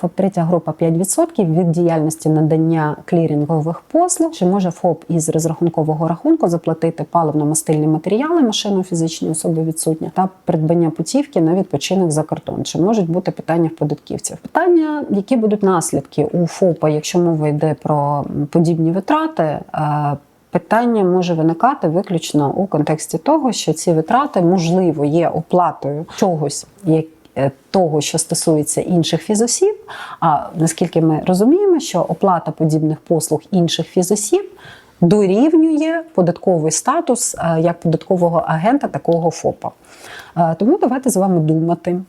ФОП третя група 5% від діяльності надання клірингових послуг. Чи може ФОП із розрахункового рахунку заплатити паливно-мастильні матеріали, машину фізичної особи відсутня та придбання путівки на відпочинок за кордон? Чи можуть бути питання в податківців? Питання, які будуть наслідки у ФОПа, якщо мова йде про подібні витрати. е, Питання може виникати виключно у контексті того, що ці витрати можливо є оплатою чогось, як того, що стосується інших фізосіб. А наскільки ми розуміємо, що оплата подібних послуг інших фізосіб дорівнює податковий статус е, як податкового агента такого ФОПа. Е, Тому давайте з вами думати,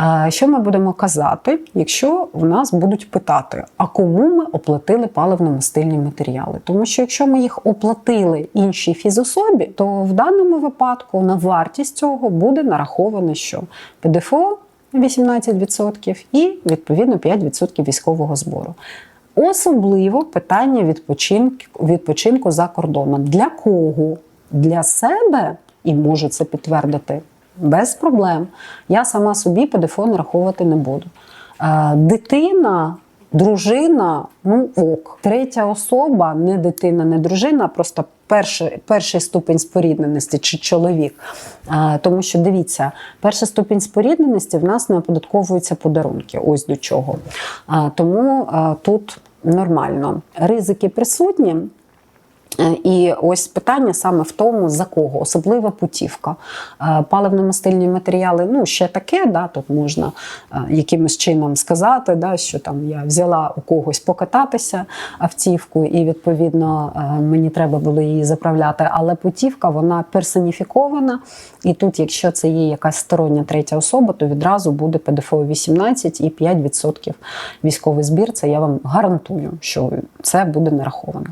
е, що ми будемо казати, якщо в нас будуть питати, а кому ми оплатили паливно-мастильні матеріали. Тому що якщо ми їх оплатили іншій фізособі, то в даному випадку на вартість цього буде нараховано що ПДФО 18% і відповідно 5% військового збору. Особливо питання відпочинку, відпочинку за кордоном. Для кого? Для себе, і можу це підтвердити без проблем. Я сама собі ПДФО нараховувати не буду. Е, Дитина, дружина, ну ок. Третя особа, не дитина, не дружина, а просто перший, перший ступінь спорідненості чи чоловік. А, Тому що дивіться, перший ступінь спорідненості в нас не оподатковуються подарунки. Ось до чого. А, Тому а, тут нормально. Ризики присутні. Е, І ось питання саме в тому, за кого, особливо путівка. Е, Паливно-мастильні матеріали, ну ще таке, да, тут можна е, якимось чином сказати, да, що там я взяла у когось покататися автівку, і відповідно мені треба було її заправляти. Але путівка вона персоніфікована. І тут, якщо це є якась стороння третя особа, то відразу буде ПДФО 18 і 5% військовий збір. Це я вам гарантую, що це буде нараховано.